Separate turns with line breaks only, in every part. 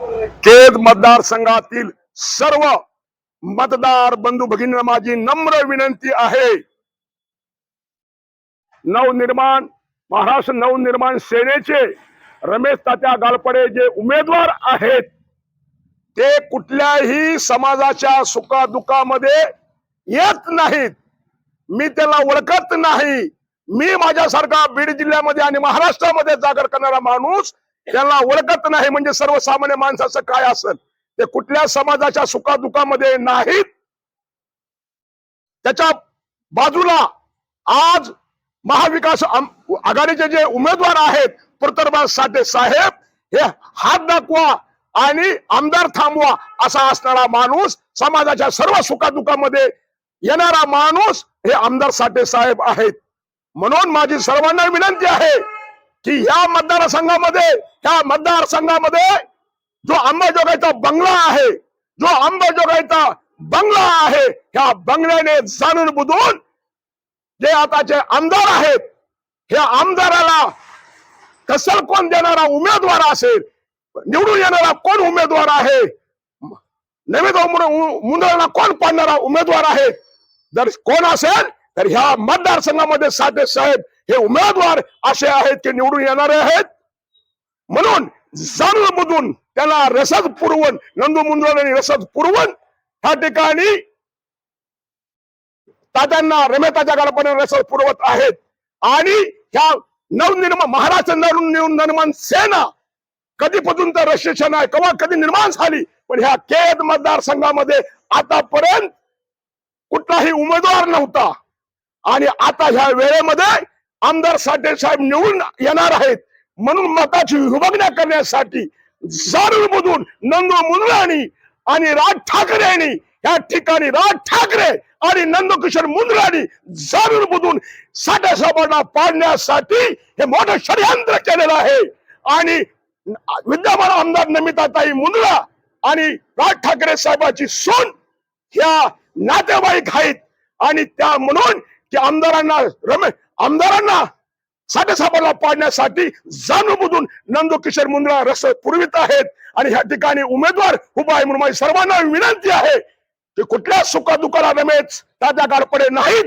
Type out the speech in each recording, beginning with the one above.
केद मतदारसंघातील सर्व मतदार बंधू भगिनींना माझी नम्र विनंती आहे. नवनिर्माण महाराष्ट्र नवनिर्माण सेनेचे रमेश तात्या गालपडे जे उमेदवार आहेत ते कुठल्याही समाजाच्या सुखादुखामध्ये येत नाहीत. मी त्याला ओळखत नाही. मी माझ्यासारखा बीड जिल्ह्यामध्ये आणि महाराष्ट्रामध्ये जागर करणारा माणूस त्याला ओळखत नाही म्हणजे सर्वसामान्य माणसाचं काय असेल? ते कुठल्या समाजाच्या सुखादुखामध्ये नाहीत. त्याच्या बाजूला आज महाविकास आघाडीचे जे उमेदवार आहेत प्रतरबाज साठे साहेब हे हात दाखवा आणि आमदार थांबवा असा असणारा माणूस समाजाच्या सर्व सुखादुखामध्ये येणारा माणूस हे आमदार साठे साहेब आहेत. म्हणून माझी सर्वांना विनंती आहे की या मतदारसंघामध्ये ह्या मतदारसंघामध्ये जो अंबाजोगाईचा बंगला आहे जो अंबाजोगाईचा बंगला आहे ह्या बंगल्याने जाणून बुधून जे आताचे आमदार आहेत ह्या आमदाराला कसल कोण देणारा उमेदवार असेल निवडून येणारा कोण उमेदवार आहे नवीन मुंदळाला कोण पाडणारा उमेदवार आहे जर कोण असेल तर ह्या मतदारसंघामध्ये साठे साहेब हे उमेदवार असे आहेत की निवडून येणारे आहेत. म्हणून जाणून त्याला रसद पुरवण नंदू मुंद्राने रसद पुरवण ह्या ठिकाणी तात्यांना रमेताच्या गाडपणे रसद पुरवत आहेत. आणि ह्या नवनिर्माण महाराष्ट्र नवनिर्माण निर्माण सेना कधीपासून तर रशिक्षण आहे केव्हा कधी निर्माण झाली पण ह्या केद मतदारसंघामध्ये आतापर्यंत कुठलाही उमेदवार नव्हता. आणि आता ह्या वेळेमध्ये आमदार साठे साहेब निवडून येणार आहेत. म्हणून मताची विभागण्या करण्यासाठी जाणून नंदू मुंद्राणी आणि राज ठाकरे यांनी या ठिकाणी राज ठाकरे आणि नंदकिशोर मुंद्राणी जाणून बुधून साठे साहेबांना पाडण्यासाठी हे मोठं षडयंत्र केलेलं आहे. आणि विद्यमान आमदार नमिताताई मुंद्रा आणि राज ठाकरे साहेबाची सून ह्या नातेवाईक आहेत. आणि त्या म्हणून की आमदारांना रमे आमदारांना साठे पाडण्यासाठी जाणूनबुजून नंदू किशोर मुंद्रा रस पुरवित आहेत. आणि ह्या ठिकाणी उमेदवार उभा आहे म्हणून माझी सर्वांना विनंती आहे की कुठल्या सुखादुखाला रमेश तात्या गाडपडे नाहीत.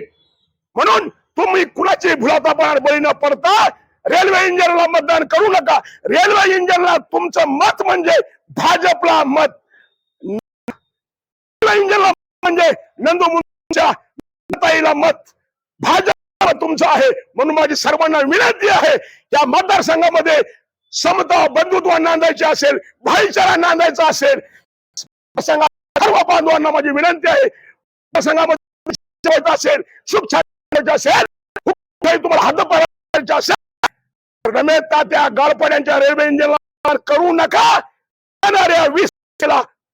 म्हणून तुम्ही कुणाची भुलातापणार बळी न पडता रेल्वे इंजिनला मतदान करू नका. रेल्वे इंजिनला तुमचं मत म्हणजे भाजपला मत. रेल्वे इंजिनला म्हणजे नंदू मुंच्या मत. भाजप तुमचं आहे. म्हणून माझी सर्वांना विनंती आहे या मतदारसंघामध्ये समता बंधुत्व नांदायचे असेल भाईचारा नांदायचा असेल सर्व बांधवांना माझी विनंती आहे. असेल सुख छान असेल तुम्हाला हात करायचे असेल. रमेश तात्या गाळपड्यांच्या रेल्वे इंजिनला करू नका. येणाऱ्या वीस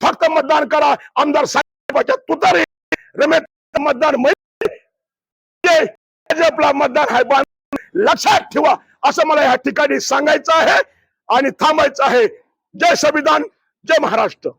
फक्त मतदान करा. आमदार साहेबाच्या तुतारी रमेश मतदान भाजपला मतदान आहे. लक्षात ठेवा असं मला या ठिकाणी सांगायचं आहे आणि थांबायचं आहे. जय संविधान जय महाराष्ट्र.